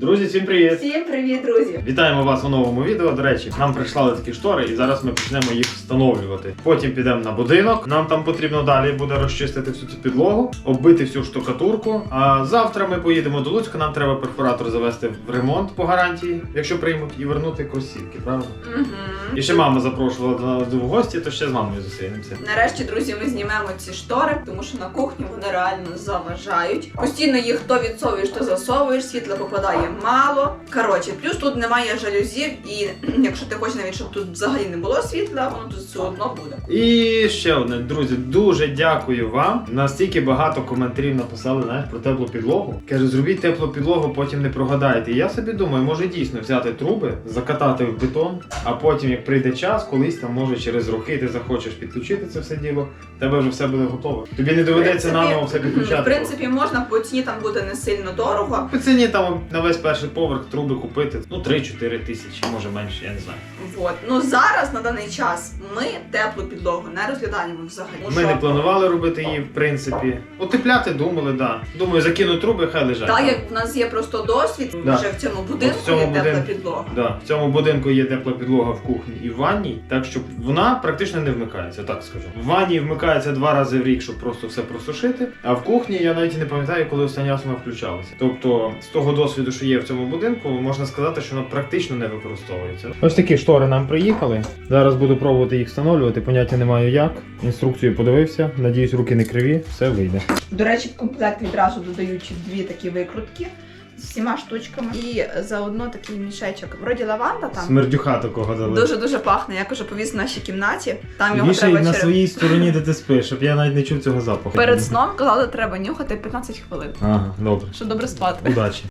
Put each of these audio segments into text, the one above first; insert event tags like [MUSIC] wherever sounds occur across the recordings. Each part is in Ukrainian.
Друзі, всім привіт! Всім привіт, друзі! Вітаємо вас у новому відео. До речі, нам прислали такі штори, і зараз ми почнемо їх встановлювати. Потім підемо на будинок. Нам там потрібно далі буде розчистити всю цю підлогу, оббити всю штукатурку. А завтра ми поїдемо до Луцька. Нам треба перфоратор завести в ремонт по гарантії, якщо приймуть, і вернути кросівки, правильно? Угу. І ще мама запрошувала до нас в гості, то ще з мамою зустрінемося. Нарешті, друзі, ми знімемо ці штори, тому що на кухні вони реально заважають. Постійно їх то відсовуєш, то засовуєш, світла попадає мало. Коротше, плюс тут немає жалюзів, і [CLEARS THROAT] якщо ти хочеш навіть, щоб тут взагалі не було світла, воно тут все одно буде. І ще одне, друзі, дуже дякую вам. Настільки багато коментарів написали знаєш, про теплу підлогу. Каже, зробіть теплу підлогу, потім не прогадаєте. І я собі думаю, може дійсно взяти труби, закатати в бетон, а потім, як прийде час, колись там може через роки ти захочеш підключити це все діло, тебе вже все буде готово. Тобі не доведеться наново все підключати. В принципі, можна по ціні там буде не сильно дорого. По ціні там на весь перший поверх труби купити ну 3-4 тисячі, може менше, я не знаю. Вот. Ну зараз на даний час ми теплу підлогу не розглядаємо взагалі. Ми не планували робити її, в принципі. Утепляти думали, да. Думаю, закину труби, хай лежать. Так як в нас є просто досвід, Да. вже в цьому будинку в цьому є тепла підлога. Да, в цьому будинку є тепла підлога в кухні і в ванні, так що вона практично не вмикається, так скажу. В ванні вмикається два рази в рік, щоб просто все просушити. А в кухні я навіть не пам'ятаю, коли останній раз вона включалася. Тобто, з того досвіду, що є в цьому будинку, можна сказати, що вона практично не використовується. Ось такі штори нам приїхали. Зараз буду пробувати їх встановлювати. Поняття не маю як. Інструкцію подивився. Надіюсь, руки не криві, все вийде. До речі, в комплект відразу додають дві такі викрутки з всіма штучками. І заодно такий мішечок. Вроді лаванда там. Смердюха такого дали. Дуже дуже пахне. Я кажу, повіз в нашій кімнаті. Там його Вішай треба на через своїй стороні, де ти спиш, щоб я навіть не чув цього запаху. перед сном казали, треба нюхати 15 хвилин. Ага, добре. Щоб добре спати. Удачі.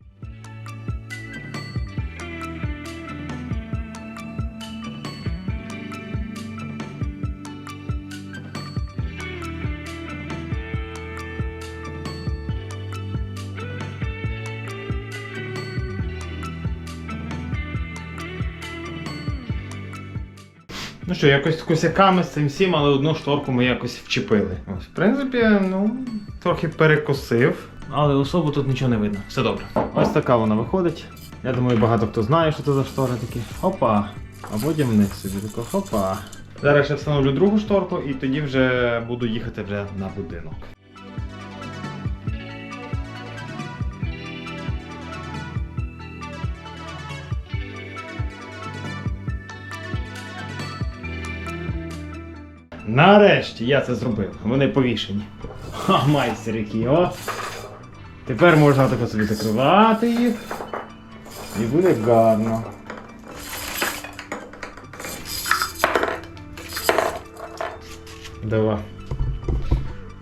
Що, якось косяками з цим всім, але одну шторку ми якось вчепили. Ось, в принципі, ну, трохи перекосив. Але особо тут нічого не видно. Все добре. Ось така вона виходить. Я думаю, багато хто знає, що це за штори такі. Опа. А потім них собі тако хопа. Зараз я встановлю другу шторку і тоді вже буду їхати вже на будинок. Нарешті я це зробив. Вони повішені. Ха, майстер який, о! Тепер можна тако собі закривати їх. І буде гарно. Давай.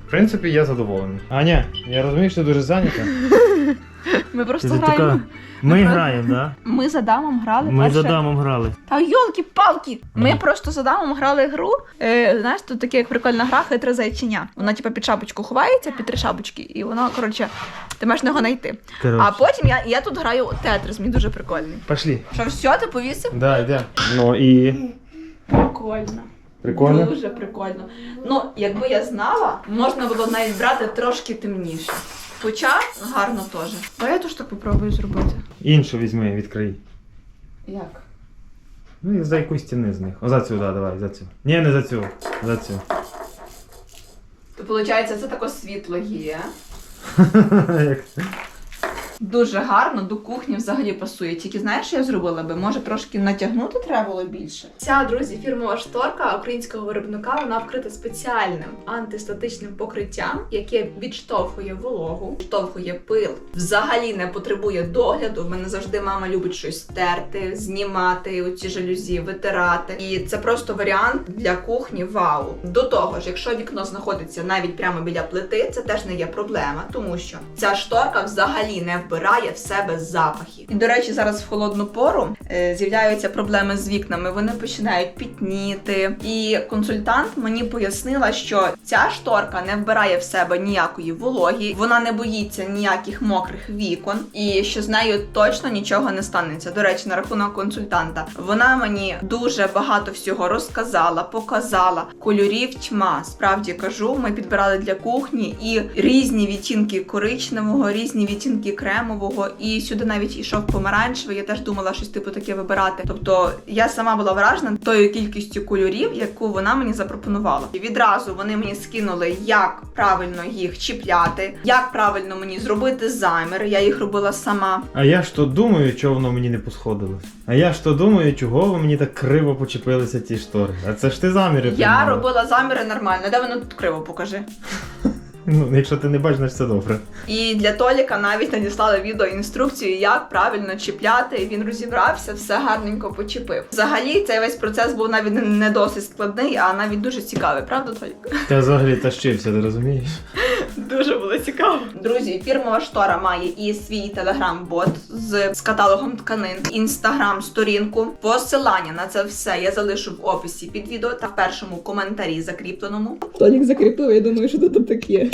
В принципі, я задоволений. Аня, я розумію, що ти дуже зайнята. Ми просто Ти така. Ми граємо, да? Ми за дамом грали. Ми за дамом грали. Та йолки-палки! Ми просто за дамом грали гру. Е, знаєш, тут таке як прикольна гра хитре зайчиня. Вона типу під шапочку ховається, під три шапочки, і воно, коротше, ти маєш на нього знайти. А потім я, я тут граю тетрис, мені дуже прикольний. Пошли. Що все, ти повісив? Да, йде. Ну і. Прикольно. Прикольно. Дуже прикольно. Ну, якби я знала, можна було навіть брати трошки темніше. Хоча гарно теж. Давай я теж так попробую зробити. Іншу візьми, відкрий. Як? Ну і за якусь стіни з них. О, за цю, да, давай, за цю. Ні, не за цю. За цю. То виходить, це таке світло є. [LAUGHS] Як? Дуже гарно до кухні взагалі пасує. Тільки знаєш, що я зробила би? Може трошки натягнути треба було більше. Ця друзі, фірмова шторка українського виробника вона вкрита спеціальним антистатичним покриттям, яке відштовхує вологу, відштовхує пил. Взагалі не потребує догляду. В мене завжди мама любить щось терти, знімати оці жалюзі, витирати. І це просто варіант для кухні. Вау. До того ж, якщо вікно знаходиться навіть прямо біля плити, це теж не є проблема, тому що ця шторка взагалі не вбирає в себе запахи. І до речі, зараз в холодну пору е, з'являються проблеми з вікнами. Вони починають пітніти. І консультант мені пояснила, що ця шторка не вбирає в себе ніякої вологі, вона не боїться ніяких мокрих вікон, і що з нею точно нічого не станеться. До речі, на рахунок консультанта, вона мені дуже багато всього розказала, показала. Кольорів тьма. Справді кажу, ми підбирали для кухні і різні відтінки коричневого, різні відтінки крему. Кремового, і сюди навіть ішов помаранчевий. Я теж думала щось типу таке вибирати. Тобто я сама була вражена тою кількістю кольорів, яку вона мені запропонувала. І відразу вони мені скинули, як правильно їх чіпляти, як правильно мені зробити замір. Я їх робила сама. А я ж то думаю, чого воно мені не посходилось. А я ж то думаю, чого ви мені так криво почепилися ті штори. А це ж ти заміри Я приймала. робила заміри нормально. Де воно тут криво покажи. [LAUGHS] Ну, якщо ти не бачиш, значить це добре. І для Толіка навіть надіслали відео інструкцію, як правильно чіпляти. Він розібрався, все гарненько почепив. Взагалі, цей весь процес був навіть не- досить складний, а навіть дуже цікавий, правда, Толік? Та взагалі тащився, ти розумієш? Дуже було цікаво. Друзі, фірмова штора має і свій телеграм-бот з, з каталогом тканин, інстаграм-сторінку. Посилання на це все я залишу в описі під відео та в першому коментарі закріпленому. Толік закріпив, я думаю, що тут таке.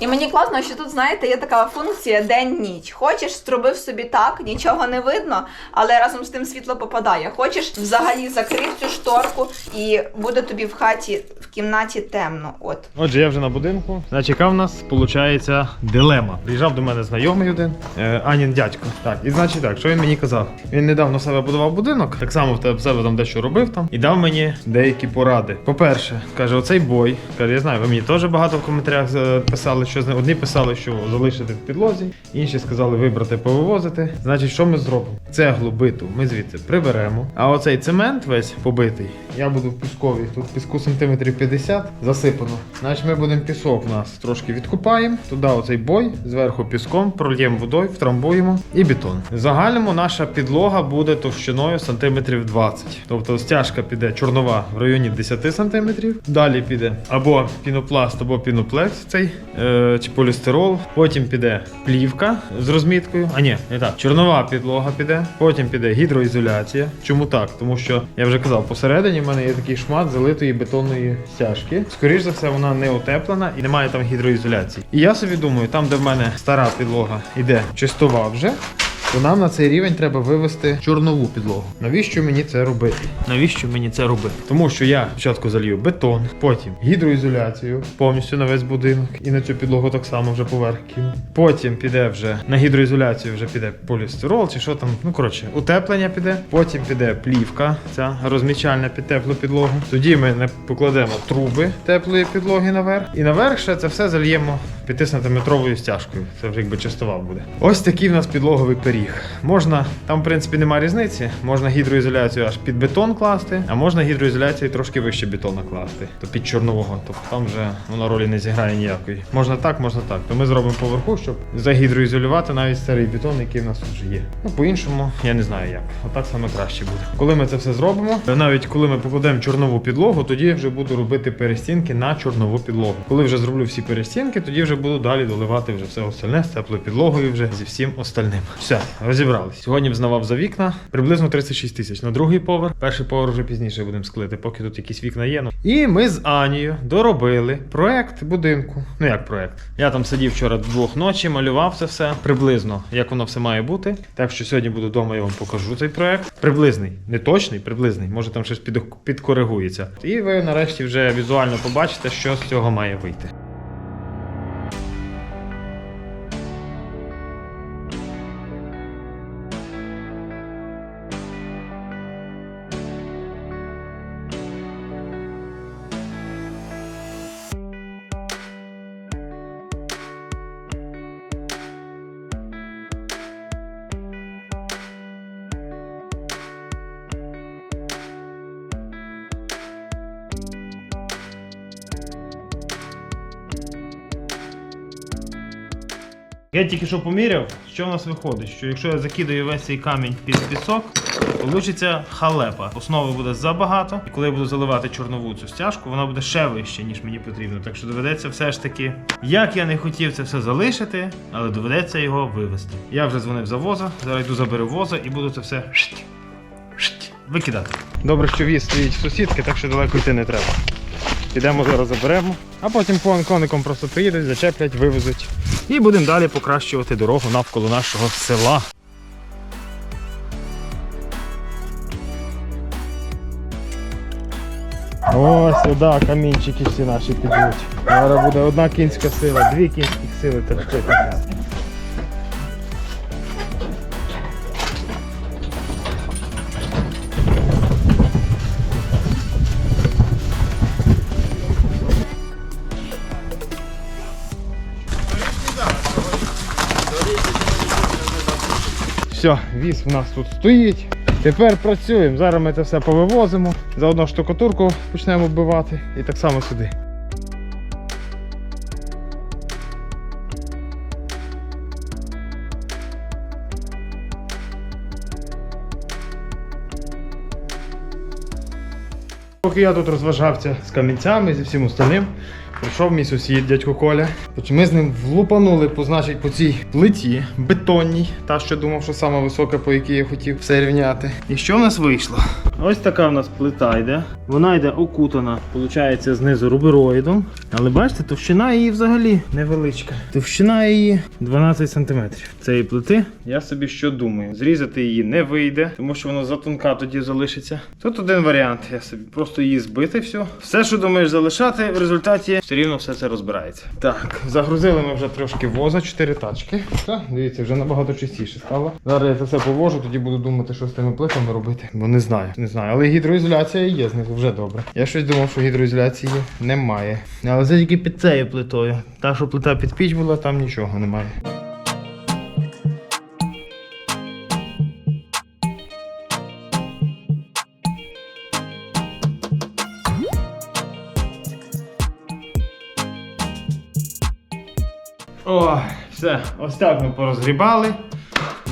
І мені класно, що тут, знаєте, є така функція день-ніч. Хочеш, зробив собі так, нічого не видно, але разом з тим світло попадає. Хочеш, взагалі закрив цю шторку і буде тобі в хаті в кімнаті темно. От. Отже, я вже на будинку. Значить, яка в нас виходить дилема. Приїжджав до мене знайомий один, е, Анін дядько. Так, і значить так, що він мені казав? Він недавно себе будував будинок, так само в себе там дещо робив там, і дав мені деякі поради. По-перше, каже, оцей бой. Каже, я знаю, ви мені теж багато в коментарях е, писали, що. Одні писали, що залишити в підлозі, інші сказали вибрати, повивозити. Значить, що ми зробимо? Цеглу биту ми звідси приберемо. А оцей цемент весь побитий, я буду в пісковій. Тут піску сантиметрів 50 засипано. Значить, ми будемо пісок у нас трошки відкупаємо. Туди оцей бой, зверху піском, прольємо водою, втрамбуємо і бетон. В загальному наша підлога буде товщиною сантиметрів 20. Тобто стяжка піде чорнова в районі 10 сантиметрів. Далі піде або пінопласт, або піноплекс цей е, чи полістирол. Потім піде плівка з розміткою. А ні, не так. Чорнова підлога піде. Потім піде гідроізоляція. Чому так? Тому що я вже казав, посередині в мене є такий шмат залитої бетонної стяжки. Скоріш за все, вона не утеплена і немає гідроізоляції. І я собі думаю, там, де в мене стара підлога іде чистова вже. То нам на цей рівень треба вивести чорнову підлогу. Навіщо мені це робити? Навіщо мені це робити? Тому що я спочатку залью бетон, потім гідроізоляцію повністю на весь будинок і на цю підлогу так само вже поверх кину. Потім піде вже на гідроізоляцію, вже піде полістирол чи що там. Ну коротше, утеплення піде. Потім піде плівка, ця розмічальна під теплу підлогу. Тоді ми не покладемо труби теплої підлоги наверх. І наверх ще це все зальємо 5-сантиметровою стяжкою. Це вже якби чистова буде. Ось такий в нас підлоговий пиріг. Можна, там в принципі немає різниці. Можна гідроізоляцію аж під бетон класти, а можна гідроізоляцію трошки вище бетона класти, то під чорнового. Тобто там вже вона ролі не зіграє ніякої. Можна так, можна так. То ми зробимо поверху, щоб загідроізолювати навіть старий бетон, який в нас вже є. Ну по-іншому, я не знаю як. Отак саме краще буде. Коли ми це все зробимо, навіть коли ми покладемо чорнову підлогу, тоді я вже буду робити перестінки на чорнову підлогу. Коли вже зроблю всі перестінки, тоді вже буду далі доливати вже все остальне з теплою підлогою, вже зі всім остальним. Все, розібрались. Сьогодні взнавав за вікна приблизно 36 тисяч на другий поверх. Перший поверх вже пізніше будемо склити, поки тут якісь вікна є. Ну. І ми з Анією доробили проект будинку. Ну як проект? Я там сидів вчора двох ночі, малював це все приблизно, як воно все має бути. Так що сьогодні буду вдома, я вам покажу цей проект. Приблизний, не точний, приблизний. Може там щось підкоригується. І ви нарешті вже візуально побачите, що з цього має вийти. Я тільки що поміряв, що в нас виходить, що якщо я закидаю весь цей камінь під пісок, Получиться халепа. Основи буде забагато, і коли я буду заливати чорнову цю стяжку, вона буде ще вище, ніж мені потрібно. Так що доведеться все ж таки, як я не хотів це все залишити, але доведеться його вивезти. Я вже дзвонив за воза, зараз йду заберу воза і буду це все викидати. Добре, що віз стоїть в сусідки, так що далеко йти не треба. Підемо зараз заберемо, а потім кон- коником просто приїдуть, зачеплять, вивезуть. І будемо далі покращувати дорогу навколо нашого села. Ось сюди камінчики всі наші підуть. Зараз буде одна кінська сила, дві кінських сили терпити. Все, віз у нас тут стоїть. Тепер працюємо. Зараз ми це все повивозимо. Заодно штукатурку почнемо вбивати. І так само сюди. Поки я тут розважався з камінцями зі всім остальним, прийшов мій сусід, дядько Коля. Ми з ним влупанули по, значить, по цій плиті бетонній, та що думав, що сама висока, по якій я хотів все рівняти. І що в нас вийшло? Ось така в нас плита йде. Вона йде окутана, виходить, знизу рубероїдом. Але бачите, товщина її взагалі невеличка. Товщина її 12 см. Цієї плити. Я собі що думаю? Зрізати її не вийде, тому що вона затонка тоді залишиться. Тут один варіант. Я собі просто її збити все. Все, що думаєш залишати, в результаті все рівно все це розбирається. Так, загрузили ми вже трошки воза, 4 тачки. Та, дивіться, вже набагато чистіше стало. Зараз я це все повожу, тоді буду думати, що з тими плитами робити. Бо не знаю, не знаю. Але гідроізоляція є знизу, вже добре. Я щось думав, що гідроізоляції немає. Але це тільки під цією плитою. Та, що плита під піч була, там нічого немає. Все, ось так ми порозгрібали.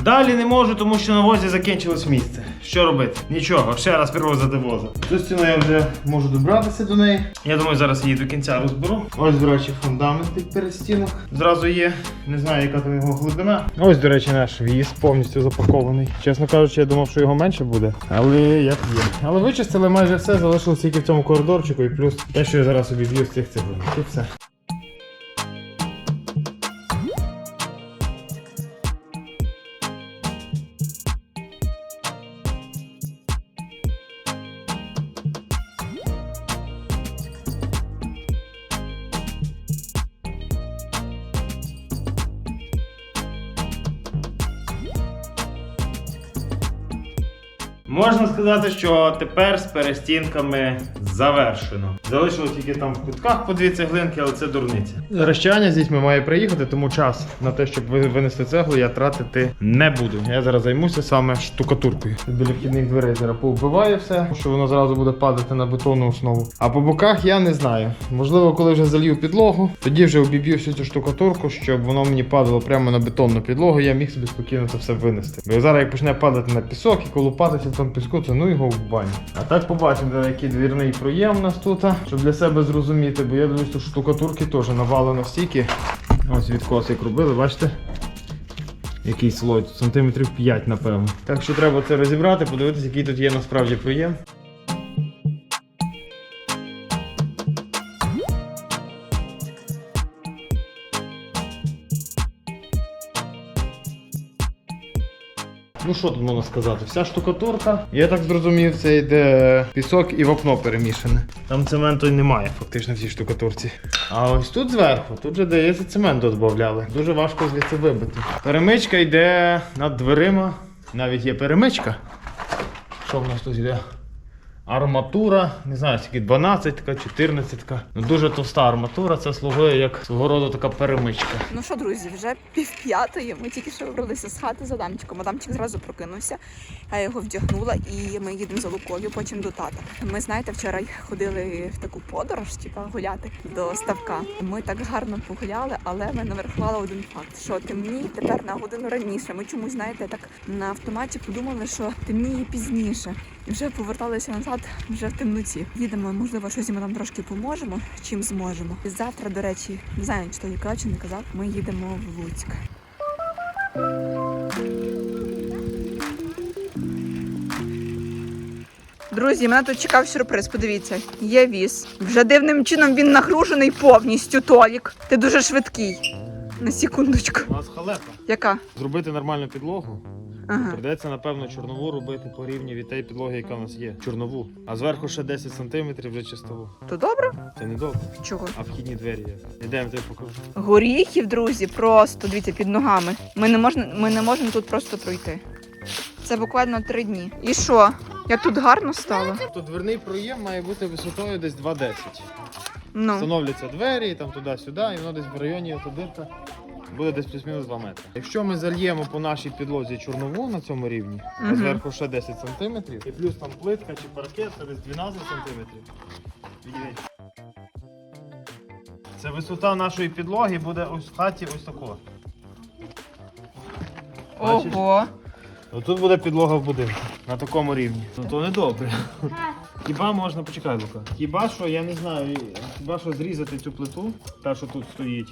Далі не можу, тому що на возі закінчилось місце. Що робити? Нічого, ще раз перевозити воза. Цю стіну я вже можу добратися до неї. Я думаю, зараз її до кінця розберу. Ось, до речі, фундамент під перестінок. Зразу є. Не знаю, яка там його глибина. Ось, до речі, наш віз повністю запакований. Чесно кажучи, я думав, що його менше буде. Але як є. Але вичистили майже все, залишилось тільки в цьому коридорчику і плюс те, що я зараз собі б'ю з цих цеглин. І все. Сказати, що тепер з перестінками завершено. Залишилось тільки там в кутках по дві цеглинки, але це дурниця. Розчання з дітьми має приїхати, тому час на те, щоб винести цеглу, я тратити не буду. Я зараз займуся саме штукатуркою. Біля вхідних дверей зараз повбиваю все, що воно зразу буде падати на бетонну основу. А по боках я не знаю. Можливо, коли вже залью підлогу, тоді вже обіб'ю всю цю штукатурку, щоб воно мені падало прямо на бетонну підлогу, я міг собі спокійно це все винести. Бо зараз як почне падати на пісок і колупатися в тому піску, це ну його в баню. А так побачимо, який двірний проєм у нас тут, щоб для себе зрозуміти, бо я дивлюсь, що штукатурки теж навалено стільки. Ось відкос як робили, бачите? Який слой, сантиметрів 5, напевно. Так що треба це розібрати, подивитися, який тут є насправді проєм. Ну що тут можна сказати? Вся штукатурка. Я так зрозумів, це йде пісок і вапно перемішане. Там цементу й немає, фактично в цій штукатурці. А ось тут зверху, тут же дається цементу додавали. Дуже важко звідси вибити. Перемичка йде над дверима. Навіть є перемичка. Що в нас тут йде? Арматура, не знаю, скільки 12, 14. Ну дуже товста арматура, це слугує як свого роду така перемичка. Ну що, друзі, вже пів п'ятої. Ми тільки що вибралися з хати з Адамчиком. Адамчик зразу прокинувся. Я його вдягнула і ми їдемо за Лукою, потім до тата. Ми знаєте, вчора ходили в таку подорож, типа гуляти до ставка. Ми так гарно погуляли, але мене врахувала один факт, що темніє тепер на годину раніше. Ми чомусь, знаєте, так на автоматі подумали, що темніє пізніше. І вже поверталися назад вже в темноті. Їдемо, можливо, щось йому там трошки поможемо, чим зможемо. І завтра, до речі, не знаю, чи то я казав, чи не казав. Ми їдемо в Луцьк. Друзі, мене тут чекав сюрприз. Подивіться, є віз. Вже дивним чином він нагружений повністю. Толік. Ти дуже швидкий. На секундочку. У нас халепа. Яка? Зробити нормальну підлогу. Ага. Придеться, напевно, чорнову робити по рівні від тієї підлоги, яка у нас є. Чорнову. А зверху ще 10 см вже чистову. То добре? Це не добре. Чого? А вхідні двері є. Ідемо тобі покажу. Горіхів, друзі, просто дивіться під ногами. Ми не можемо, ми не можемо тут просто пройти. Це буквально три дні. І що? Як тут гарно стало? Тобто дверний проєм має бути висотою десь 2,10. Ну Встановлюються двері, там туди-сюди, і воно десь в районі ото дирка буде десь плюс-мінус 2 метри. Якщо ми зальємо по нашій підлозі чорнову на цьому рівні, а Мгм. зверху ще 10 см, і плюс там плитка чи паркет, це десь 12 см. Це висота нашої підлоги буде ось в хаті ось такого. Бачиш? Ого. Тут буде підлога в будинку на такому рівні. Ну то не добре. Хіба можна, почекай, Лука. Хіба що, я не знаю, хіба що зрізати цю плиту, та що тут стоїть,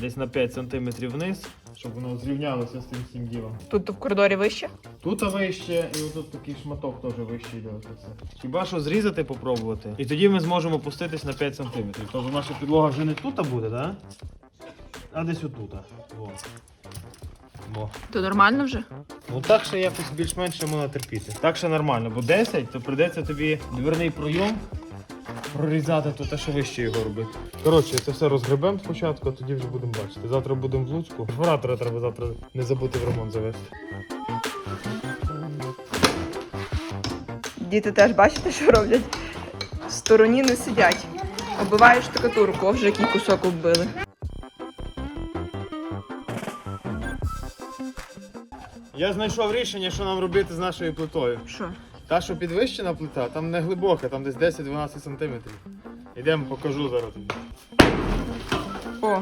десь на 5 см вниз, щоб воно зрівнялося з тим всім ділом. Тут в коридорі вище? Тут вище, і отут такий шматок теж вище йде. оце. Хіба що зрізати попробувати? І тоді ми зможемо опуститись на 5 см. Тобто наша підлога вже не тут буде, да? а десь отут. Во. Во. То нормально вже? Ну так ще якось більш-менш ще можна терпіти. Так ще нормально, бо 10, то прийдеться тобі дверний пройом прорізати, то те ще вище його робити. Коротше, це все розгребемо спочатку, а тоді вже будемо бачити. Завтра будемо в Луцьку. Перфоратора треба завтра не забути в ремонт завести. Діти теж бачите, що роблять? В стороні не сидять. Оббивають штукатурку, вже який кусок оббили. Я знайшов рішення, що нам робити з нашою плитою. Що? Та, що підвищена плита, там не глибока, там десь 10-12 см. Йдемо, покажу зараз. О,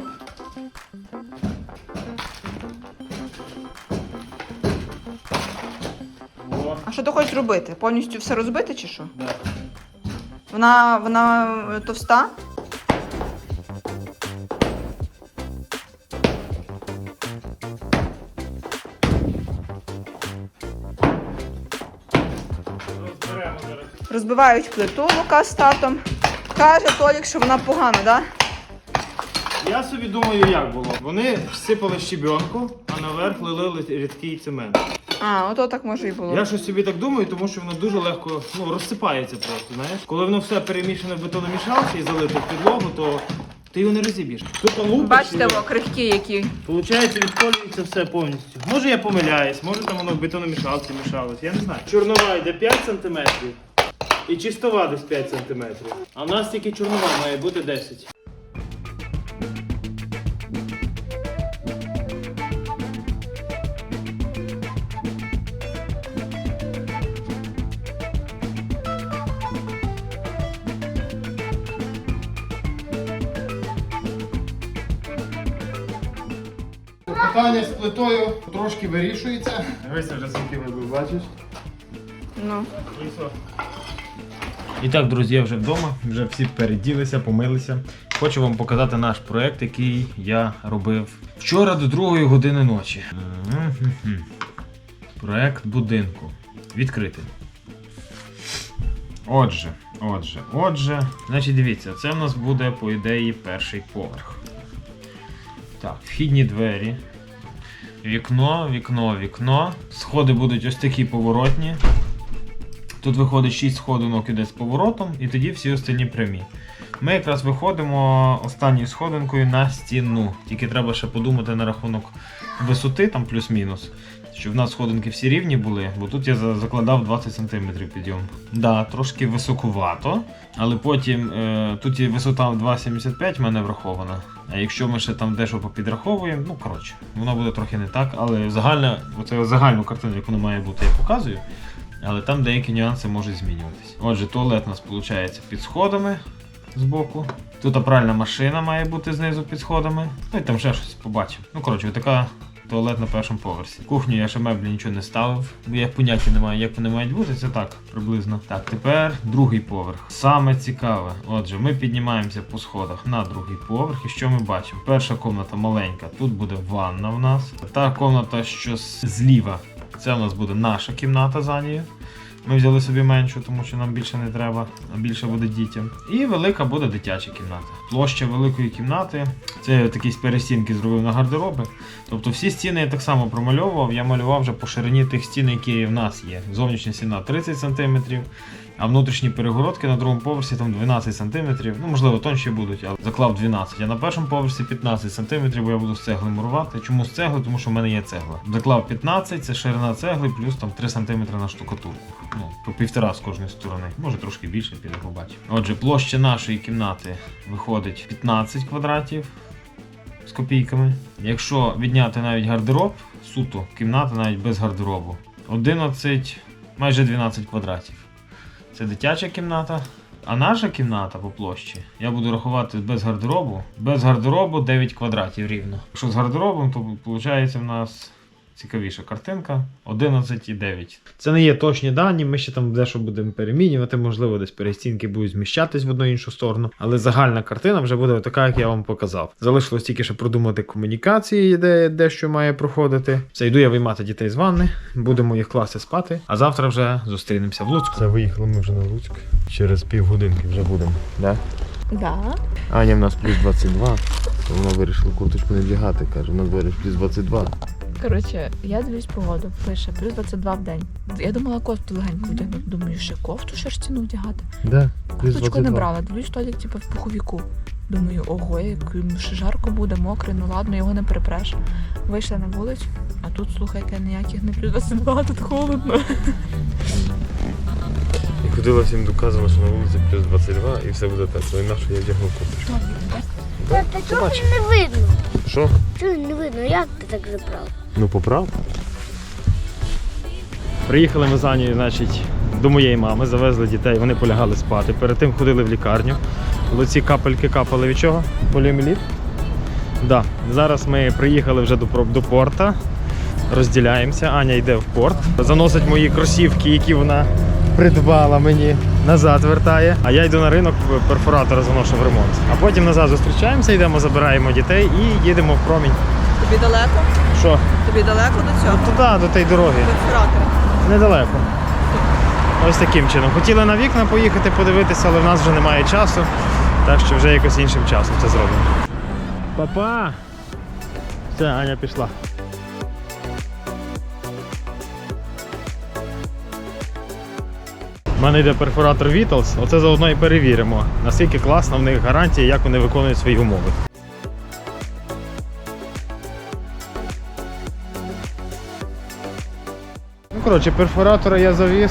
О, а що ти хочеш робити? Повністю все розбити чи що? да. Вона, вона е, товста? Розбивають плиту Лука з татом. Каже Толік, що вона погана, да? Я собі думаю, як було. Вони всипали щебенку, а наверх лили рідкий цемент. А, ото так може і було. Я щось собі так думаю, тому що воно дуже легко ну, розсипається просто. Знаєш, коли воно все перемішане в бетономішалці і залите в підлогу, то ти його не розіб'єш. Тут лупиш, Бачите, і во, крихкі які. Получається, відколюється все повністю. Може я помиляюсь, може там воно в бетономішалці мішалось, я не знаю. Чорнова йде 5 см і чистова десь 5 см. А в нас тільки чорнова має бути 10. Питання з плитою трошки вирішується. Дивися вже сантиметр, бачиш? Ну. І так, друзі, я вже вдома, вже всі переділися, помилися. Хочу вам показати наш проект, який я робив вчора до 2 години ночі. Проект будинку. Відкритий. Отже, отже, отже. Значить, дивіться, це в нас буде, по ідеї, перший поверх. Так, вхідні двері. Вікно, вікно, вікно. Сходи будуть ось такі поворотні. Тут виходить 6 сходинок іде з поворотом, і тоді всі остальні прямі. Ми якраз виходимо останньою сходинкою на стіну. Тільки треба ще подумати на рахунок висоти, там плюс-мінус. Щоб в нас сходинки всі рівні були, бо тут я закладав 20 см підйом. Да, трошки високувато, але потім е, тут є висота 2,75 в мене врахована. А якщо ми ще там дещо попідраховуємо, ну коротше, воно буде трохи не так, але загальна, оце загальну картину, як воно має бути, я показую. Але там деякі нюанси можуть змінюватись. Отже, туалет у нас виходить під сходами збоку. Тут пральна машина має бути знизу під сходами. Ну і там ще щось побачимо. Ну, коротше, така туалет на першому поверсі. Кухню я ще меблі нічого не ставив, бо я поняття не маю, як вони мають бути, це так приблизно. Так, тепер другий поверх. Саме цікаве. Отже, ми піднімаємося по сходах на другий поверх. І що ми бачимо? Перша комната маленька, тут буде ванна в нас. Та комната, що зліва, це у нас буде наша кімната за нею. Ми взяли собі меншу, тому що нам більше не треба, більше буде дітям. І велика буде дитяча кімната. Площа великої кімнати. Це я такі перестінки зробив на гардероби. Тобто всі стіни я так само промальовував. Я малював вже по ширині тих стін, які в нас є. Зовнішня стіна 30 см, а внутрішні перегородки на другому поверсі там 12 см. Ну, можливо, тонші будуть, але заклав 12. А на першому поверсі 15 см, бо я буду з цегли мурувати. Чому з цегли? Тому що в мене є цегла. Заклав 15, це ширина цегли, плюс там 3 см на штукатурку. Ну, по півтора з кожної сторони. Може трошки більше, піде побачимо. Отже, площа нашої кімнати виходить 15 квадратів. з копійками. Якщо відняти навіть гардероб, суто, кімната навіть без гардеробу. 11, майже 12 квадратів. Це дитяча кімната. А наша кімната по площі, я буду рахувати без гардеробу. Без гардеробу 9 квадратів рівно. Якщо з гардеробом, то виходить в нас цікавіша картинка 11,9. Це не є точні дані, ми ще там дещо будемо перемінювати, можливо, десь перестінки будуть зміщатись в одну іншу сторону. Але загальна картина вже буде така, як я вам показав. Залишилось тільки ще продумати комунікації, де дещо має проходити. Все, йду я виймати дітей з ванни, будемо їх класти спати, а завтра вже зустрінемося в Луцьку. Це виїхали ми вже на Луцьк. Через півгодинки вже будемо. Да? Да. Аня в нас плюс 22, то вона вирішила курточку не вдягати, каже, у нас плюс 22. Коротше, я дивлюсь погоду, пише плюс 22 в день. Я думала кофту легенько вдягнути. Думаю, ще кофту шерстяну вдягати. Да, Кофточку не брала, дивлюсь Толік, типу, в пуховіку. Думаю, ого, як йому ще жарко буде, мокре, ну ладно, його не перепреш. Вийшла на вулицю, а тут, слухайте, ніяких не плюс 22, тут холодно. І ходила всім доказано, що на вулиці плюс 22 і все буде так. Ну і нащо я вдягнув курточку. Та, та чого не видно? Що? Чого не видно? Як ти так забрав? Ну поправ. Приїхали ми з Анією, значить, до моєї мами, завезли дітей, вони полягали спати. Перед тим ходили в лікарню. Оці капельки капали від чого? Поліоміліт? Да. Зараз ми приїхали вже до, до порта. Розділяємося. Аня йде в порт, заносить мої кросівки, які вона придбала мені, назад вертає. А я йду на ринок перфоратора заношу в ремонт. А потім назад зустрічаємося, йдемо, забираємо дітей і їдемо в промінь. Тобі далеко? Що? Тобі далеко до цього? Туди, до тієї дороги. Недалеко. Ось таким чином. Хотіли на вікна поїхати подивитися, але в нас вже немає часу. Так що вже якось іншим часом це зробимо. Папа! Все, Аня пішла. У мене йде перфоратор Vitals. Оце заодно і перевіримо, наскільки класно в них гарантія, як вони виконують свої умови. Коротше, перфоратора я завіз.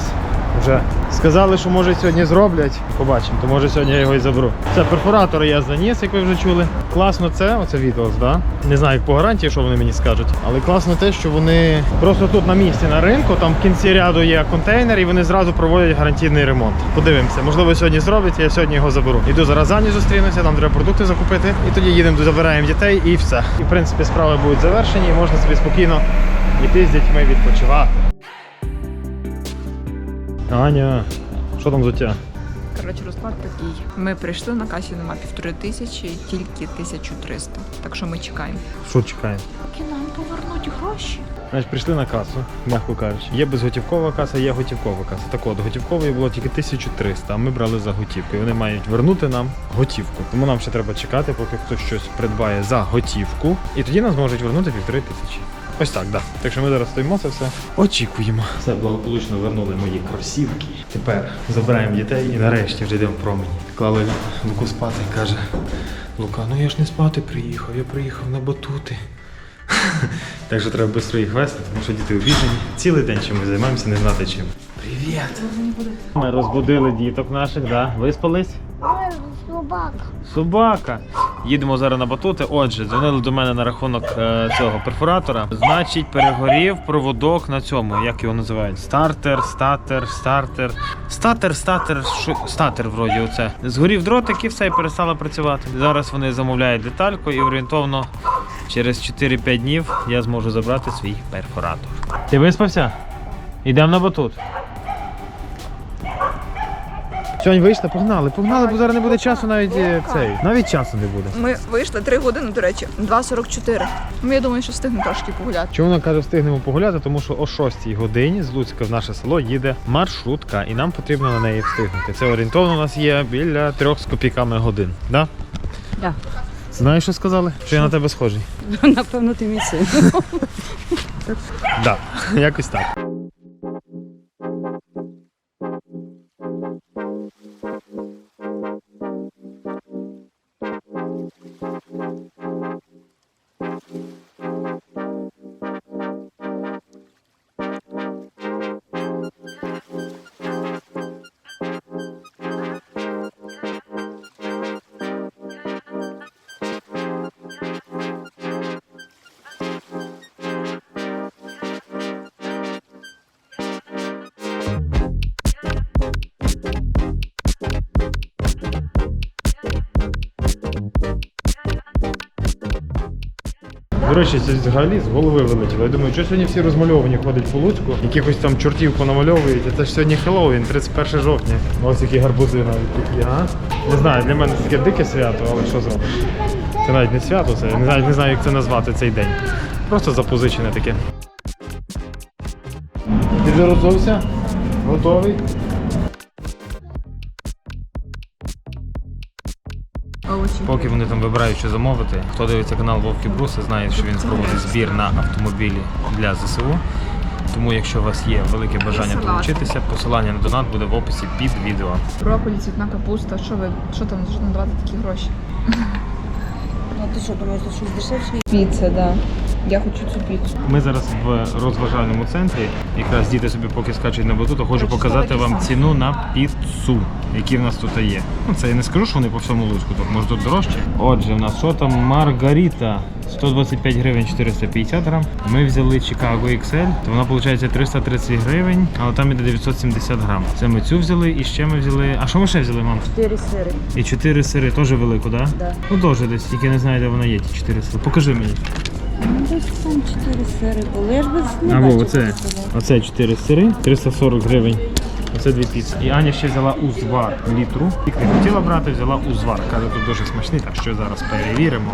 Вже сказали, що може сьогодні зроблять. Побачимо, то може сьогодні я його і заберу. Це перфоратор я заніс, як ви вже чули. Класно це, оце Vitals, да? Не знаю, як по гарантії, що вони мені скажуть. Але класно те, що вони просто тут на місці на ринку, там в кінці ряду є контейнер, і вони зразу проводять гарантійний ремонт. Подивимося, можливо, сьогодні зроблять, я сьогодні його заберу. Іду зараз з Ані зустрінуся, там треба продукти закупити. І тоді їдемо, забираємо дітей і все. І в принципі справи будуть завершені, і можна собі спокійно йти з дітьми відпочивати. Аня, що там взуття? Коротше, розклад такий. Ми прийшли на касі нема півтори тисячі, тільки 1300. Так що ми чекаємо. Що чекаємо? Поки нам повернуть гроші. Значить, прийшли на касу, м'яко кажучи. Є безготівкова каса, є готівкова каса. Так от, готівкової було тільки 1300, а ми брали за готівку. І вони мають вернути нам готівку. Тому нам ще треба чекати, поки хтось щось придбає за готівку. І тоді нас зможуть вернути півтори тисячі. Ось так, да. Так що ми зараз стоїмо це все. Очікуємо. Все благополучно вернули мої кросівки. Тепер забираємо дітей і нарешті вже йдемо в промені. Клали Луку спати, і каже Лука, ну я ж не спати приїхав, я приїхав на батути. [LAUGHS] Так що треба швидко їх вести, тому що діти обіжені. Цілий день чим ми займаємося, не знати чим. Привіт! Ми розбудили діток наших, да? Виспались? Ой, собака. Собака. Їдемо зараз на батути. Отже, дзвонили до мене на рахунок е, цього перфоратора. Значить, перегорів проводок на цьому. Як його називають? Стартер, статер, стартер. Статер, статер, шо... статер вроді оце. Згорів дротик і все і перестало працювати. Зараз вони замовляють детальку і орієнтовно через 4-5 днів я зможу забрати свій перфоратор. Ти виспався? Йдемо на батут. Сьогодні вийшли, погнали, погнали, бо зараз не буде часу навіть е, цей. Навіть часу не буде. Ми вийшли 3 години, до речі, 2.44. Ну, я думаю, що встигнемо трошки погуляти. Чому вона каже, встигнемо погуляти? Тому що о 6 годині з Луцька в наше село їде маршрутка, і нам потрібно на неї встигнути. Це орієнтовно у нас є біля трьох з копійками годин. Да? Да. Знаєш, що сказали? Що я на тебе схожий? Напевно, ти мій син. [LAUGHS] Да, якось так. Речі, взагалі з голови вилетіло. Я думаю, що сьогодні всі розмальовані ходять по Луцьку, якихось там чортів понамальовують. Це ж сьогодні Хеллоуін, 31 жовтня. Ось які гарбузи навіть такі, а? Не знаю, для мене таке дике свято, але що зробиш? Це навіть не свято, це не знаю, не знаю, як це назвати цей день. Просто запозичене таке. Ти зарозовся? Готовий? Поки вони там вибирають, що замовити, хто дивиться канал Вовки Бруси, знає, що він проводить збір на автомобілі для ЗСУ. Тому, якщо у вас є велике бажання долучитися, посилання на донат буде в описі під відео. Брокколі, цвітна капуста. Що ви що там можна давати такі гроші? Ну ти що, думаєш, що щось дешевше? Піца, да. Я хочу цю піцу. Ми зараз в розважальному центрі. Якраз діти собі поки скачуть на батуту. Хочу показати вам ціну на піцу, які в нас тут є. Ну це я не скажу, що вони по всьому Луцьку, тут може тут дорожче. Отже, в нас що там Маргарита. 125 гривень 450 грам. Ми взяли Chicago XL, то вона виходить 330 гривень, але там іде 970 грам. Це ми цю взяли і ще ми взяли. А що ми ще взяли, мам? Чотири сири. І 4 сири теж велику, так? Да? Да. Ну теж десь, тільки не знаю, де вона є, ті 4 сири. Покажи мені. Там сири Або оце, було. оце 4 сири, 340 гривень. Оце дві піци. І Аня ще взяла узвар літру. Як не хотіла брати, взяла узвар. Каже, тут дуже смачний, так що зараз перевіримо.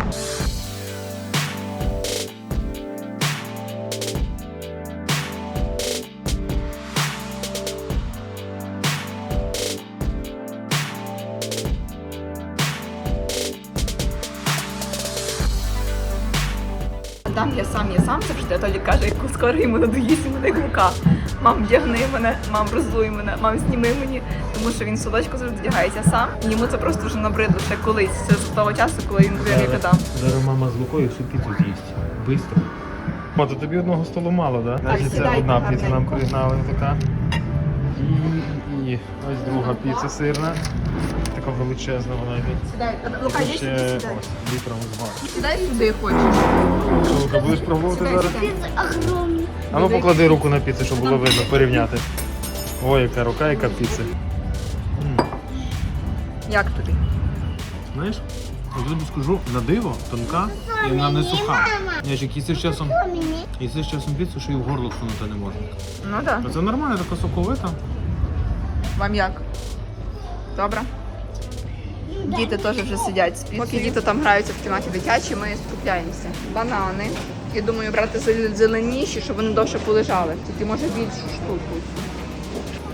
Скоро йому надоїсть мене як мука. Мам, вдягни мене, мам, роздуй мене, мам, зніми мені, тому що він в садочку завжди вдягається сам. І йому це просто вже набридло ще колись. Це з того часу, коли він вже там. Зараз мама з Лукою всю піцу з'їсть. Бистро. О, то тобі одного столу мало, так? Да? Значить, це одна піца нам пригнали така. І, і ось друга піца сирна. Така величезна вона йде. Сідай, Лука, йди ще сюди, сідай. ось літром узвар. Сідай сюди хочеш. Лука, будеш пробувати Сідай, зараз? сідай. Огромный. А ну поклади руку на піцу, щоб було видно, порівняти. Ой, яка рука, яка піца. Як тобі? Знаєш, я тобі скажу, на диво, тонка і вона не суха. Я ж як їсиш часом, їсиш часом піцу, що і в горло всунути не можна. Ну так. А це нормально, така соковита. Вам як? Добре? Діти теж вже сидять. Поки діти там граються в кімнаті дитячі, ми скупляємося. Банани. Я думаю, брати зеленіші, щоб вони довше полежали. Тільки може більшу штуку.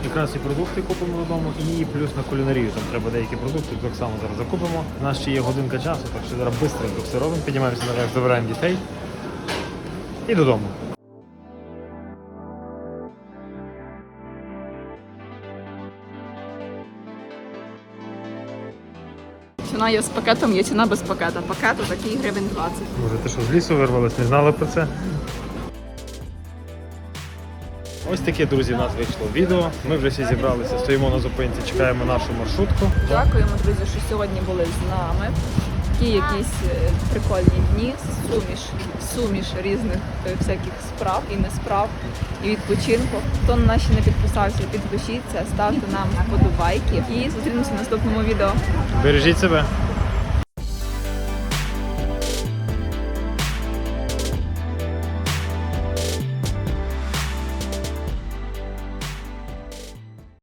Якраз і продукти купимо додому, і плюс на кулінарію там треба деякі продукти, так само зараз закупимо. У нас ще є годинка часу, так що зараз швидко все робимо, піднімаємося наверх, забираємо дітей і додому. Ціна є з пакетом, є ціна без пакета. Пакет такий гривень 20. Може, ти що з лісу вирвалась, не знали про це? Ось таке, друзі, в нас вийшло відео. Ми вже всі зібралися, стоїмо на зупинці, чекаємо нашу маршрутку. Дякуємо, друзі, що сьогодні були з нами. Такі якісь е, прикольні дні, суміш, суміш різних е, всяких справ і несправ і відпочинку. Хто на нас не підписався, підпишіться, ставте нам вподобайки і зустрінемося в наступному відео. Бережіть себе.